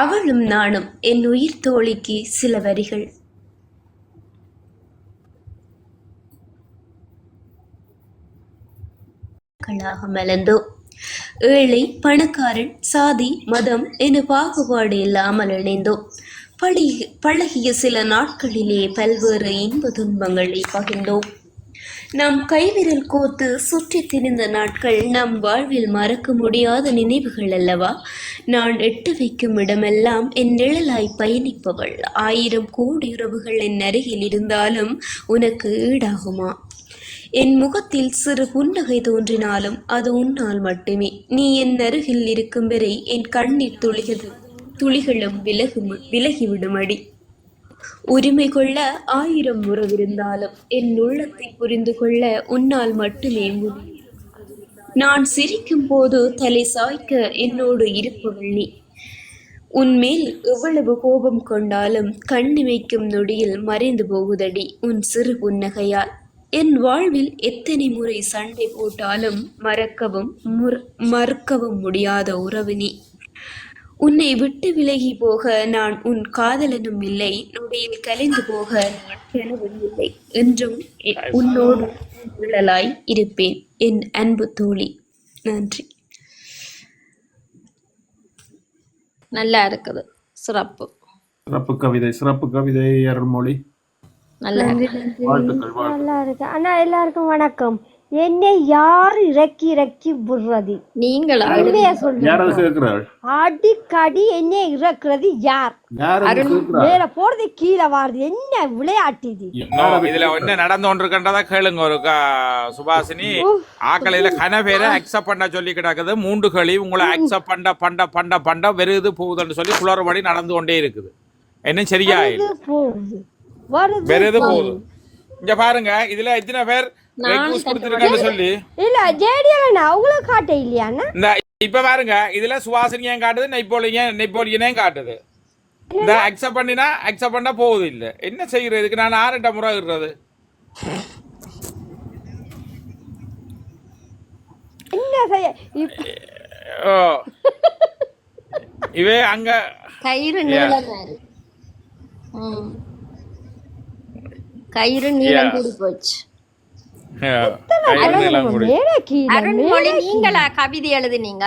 அவளும் நானும் என் உயிர் தோழிக்கு சில வரிகள். களாக மலர்ந்தோம் ஏழை பணக்காரன் சாதி மதம் என பாகுபாடு இல்லாமல் இணைந்தோம் பழகி பழகிய சில நாட்களிலே பல்வேறு இன்ப துன்பங்களை பகிர்ந்தோம். நம் கைவிரல் கோத்து சுற்றி திரிந்த நாட்கள் நம் வாழ்வில் மறக்க முடியாத நினைவுகள் அல்லவா? நான் எட்டு வைக்கும் இடமெல்லாம் என் நிழலாய் பயணிப்பவள். ஆயிரம் கோடி உறவுகள் என் அருகில் இருந்தாலும் உனக்கு ஈடாகுமா? என் முகத்தில் சிறு புன்னகை தோன்றினாலும் அது உன்னால் மட்டுமே. நீ என் அருகில் இருக்கும் வரை என் கண்ணீர் துளிகது துளிகளும் விலகும் விலகிவிடும் அடி. உரிமை கொள்ள ஆயிரம் உறவிருந்தாலும் என் உள்ளத்தை புரிந்து கொள்ள உன்னால் மட்டுமே முடியும். நான் சிரிக்கும் போது தலை சாய்க்க என்னோடு இருப்பவள் நீ. உன்மேல் எவ்வளவு கோபம் கொண்டாலும் கண்ணிமைக்கும் நொடியில் மறைந்து போகுதடி உன் சிறு புன்னகையால். என் வாழ்வில் எத்தனை முறை சண்டை போட்டாலும் மறக்கவும் முற- மறுக்கவும் முடியாத உறவு நீ. உன்னை விட்டு விலகி போக நான் உன் காதலனும் இல்லை நொடியில் கலைந்து போக நான் கனவும் இல்லை என்றும் உன்னோடு நிழலாய் இருப்பேன். என் அன்பு தோழி நன்றி. நல்லா இருக்குது சிறப்பு. சிறப்பு கவிதை சிறப்பு கவிதை அருள்மொழி. நல்லா இருக்கு. நல்லா இருக்கு. அண்ணா எல்லாருக்கும் வணக்கம். என்னை யார் இறக்கி இறக்கி விடுறது? நீங்களா? உண்மையா சொல்றேன். அடிக்கடி என்னை இறக்குறது யார்? மேல போறது கீழே வாருது. என்ன விளையாட்டு இது? இதுல என்ன நடந்து கொண்டிருக்கின்றதா கேளுங்க ஒரு சுபாஷினி. ஆக்கலையில கன பேரை அக்செப்ட் பண்ண சொல்லி கிடக்குது. மூன்று களி உங்களை அக்செப்ட் பண்ண பண்ண பண்ண பண்ண வெறுது போகுதுன்னு சொல்லி குளறுபடி நடந்து கொண்டே இருக்குது. என்ன சரியா வருது வெறுது போகுது. இங்க பாருங்க இதுல எத்தனை பேர் சொல்லி. இல்ல ஜேடிஎல் அவங்களும் காட்ட இல்லையாண்ணா இந்த இப்ப பாருங்க இதுல சுவாசினியும் காட்டுது நெப்போலியன் நெப்போலியனையும் காட்டுது. இந்த அக்செப்ட் பண்ணினா அக்செப்ட் பண்ணா போகுது இல்ல. என்ன செய்யறது? இதுக்கு நான் ஆறுட்ட முறை இடுறது. என்ன செய்ய இப்ப ஓ. இவே அங்க கயிறு நீளமா. கயிறு நீளம் கூடி போச்சு அருண்மொழி நீங்களா? கவிதை எழுதுனீங்க.